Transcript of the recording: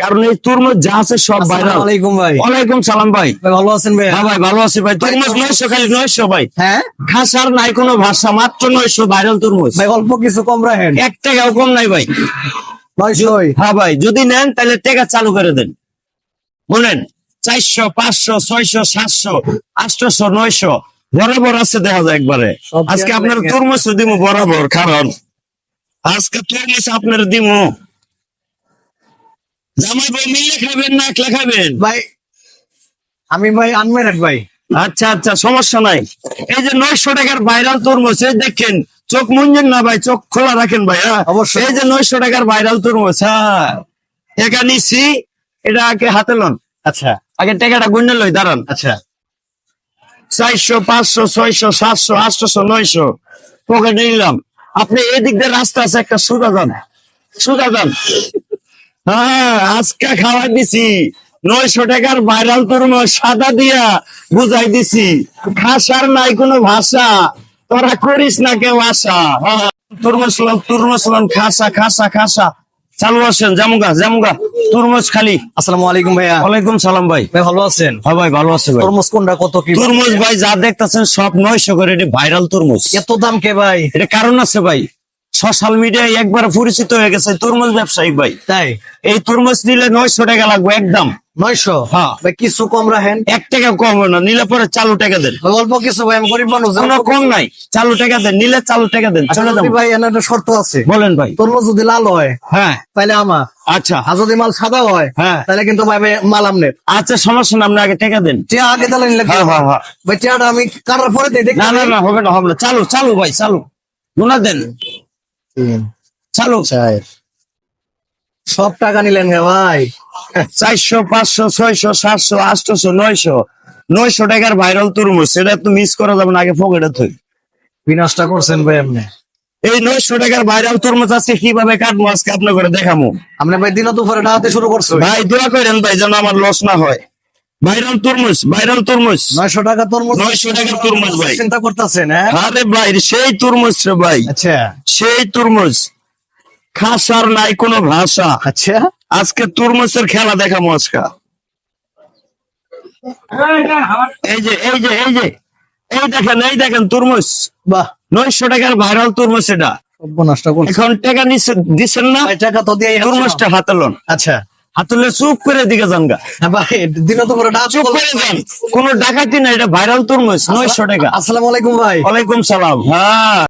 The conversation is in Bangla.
কারণ এই তরমুজ যা আছে সব ভাইরাল আলাইকুম ভাই। ওয়ালাইকুম সালাম ভাই। ভালো আছেন ভাই হ্যাঁ ভাই ভালো আছি ভাই। তরমুজ নয়শো খালি নয়শো ভাই। হ্যাঁ? খাসার নাই কোনো ভাষা মাত্র নয়শো ভাইরাল তরমুজ। ভাই অল্প কিছু কম রাখেন। এক টাকাও কম নাই ভাই। নয়শোই। হ্যাঁ ভাই যদি নেন তাহলে টাকা চালু করে দেন। বলেন চারশো পাঁচশো ছয়শো সাতশো আটশো নয়শো বরাবর আছে দেখা যায় একবারে। আজকে আপনার। তরমুজ দিব বরাবর কারণ আজকে তরমুজ আপনার দিব জামাই বই মিলে খাবেন না একলা খাবেন? ভাই আমি ভাই আনমেরেড ভাই। আচ্ছা আচ্ছা সমস্যা নাই। এই যে নয়শো টাকার ভাইরাল তরমুজ দেখেন চোখ মুঞ্জেন না ভাই চোখ খোলা রাখেন ভাই হ্যাঁ? অবশ্যই। এই যে নয়শো টাকার ভাইরাল তরমুজ হ্যাঁ? টাকা নিচ্ছি এটা আগে হাতে লন। আচ্ছা। আগে টাকাটা গুণে লই দাঁড়ান। আচ্ছা। চারশো পাঁচশো ছয়শো সাতশো আটশো নয়শো। পকেটে নিলাম। আপনি এদিক দিয়ে রাস্তা আছে একটা সুদা যান। সুদা যান। হ্যাঁ আজকে খাওয়াই দিছি। নয়শো টাকার ভাইরাল তরমুজ সাদা দিয়া বুঝাই দিছি। খাসার নাই কোনো ভাষা। তোরা করিস না কেউ আশা। হ্যাঁ, তরমুজ লন খাসা খাসা খাসা। চালু আসেন জামুগা জামুগা তরমুজ খালি। আসসালামু আলাইকুম ভাইয়া। ওয়ালাইকুম সালাম ভাই। ভাই ভালো আছেন? হ্যাঁ ভাই ভালো আছে ভাই। তরমুজ কোনটা কত কি? তরমুজ ভাই যা দেখতেছেন সব নয়শো করে ভাইরাল তরমুজ। এত দাম কে ভাই? এটা কারণ আছে ভাই। সোশ্যাল মিডিয়ায় একবার পরিচিত হয়ে গেছে তরমুজ ব্যবসায়ী ভাই। তাই? এই তরমুজ নিলে নয়শো টাকা লাগবে একদম। নয়শো? হ্যাঁ। ভাই কিছু কম রাখেন। এক টাকা কম না নিলে পরে চালু টাকা দেন। অল্প কিছু ভাই আমি গরিব মানুষ কম নাই চালু টাকা দেন নিলে চালু টাকা দেন আচ্ছা, চলে যাব। ভাই একটা শর্ত আছে। বলেন ভাই। তরমুজ যদি লাল হয় হ্যাঁ। তাহলে আমার। আচ্ছা। আর যদি মাল সাদা হয় হ্যাঁ। তাহলে কিন্তু ভাই মাল আচ্ছা সমস্যা না আপনি আগে টাকা দেন। টিয়া আগে তাহলে নিলে হ্যাঁ, হ্যাঁ, হ্যাঁ। ভাই আমি কাটার পরে দিই না না না হবে না হবে না। চালু চালু ভাই চালু। গুনা দেন। তিন, চালু। চার। সব টাকা নিলেন গে ভাই। চারশো পাঁচশো ছয়শো সাতশো আটশো নয়শো। নয়শো টাকার ভাইরাল তরমুজ সেটা তো মিস করা যাবে না আগে পকেটে থই। বিনাশটা করছেন ভাই আপনি। এই নয়শো টাকার ভাইরাল তরমুজ আজকে কীভাবে কাটবো আজকে আপনার করে দেখাবো আপনি ভাই দিন দুপুরে ডাকাতে শুরু করছ। ভাই দোয়া করেন ভাই যেন আমার লস না হয়। ভাইরাল তরমুজ ভাইরাল তরমুজ নয়শো টাকা তরমুজ 900 টাকার তরমুজ ভাই। চিন্তা করতেছেন হ্যাঁ? আরে ভাই সেই তরমুজ রে ভাই। আচ্ছা। সেই তরমুজ খাসার নাই কোনো ভাষা। আচ্ছা। আজকে তরমুজের খেলা দেখাবো আজকে। এই যে এই যে এই যে এই দেখেন এই দেখেন তরমুজ বাহ। নয়শো টাকার ভাইরাল তরমুজ এটা। এখন টাকা দিচ্ছেন না? টাকা তো দিয়ে তরমুজটা হাতে লন। আচ্ছা। হাতে চুপ করে দিকে যান গা হ্যাঁ ভাই দিন চুপ করে যান। কোন ডাকাতি না এটা ভাইরাল তরমুজ নয়শো টাকা। আসসালামু আলাইকুম ভাই। ওয়ালাইকুম সালাম। হ্যাঁ।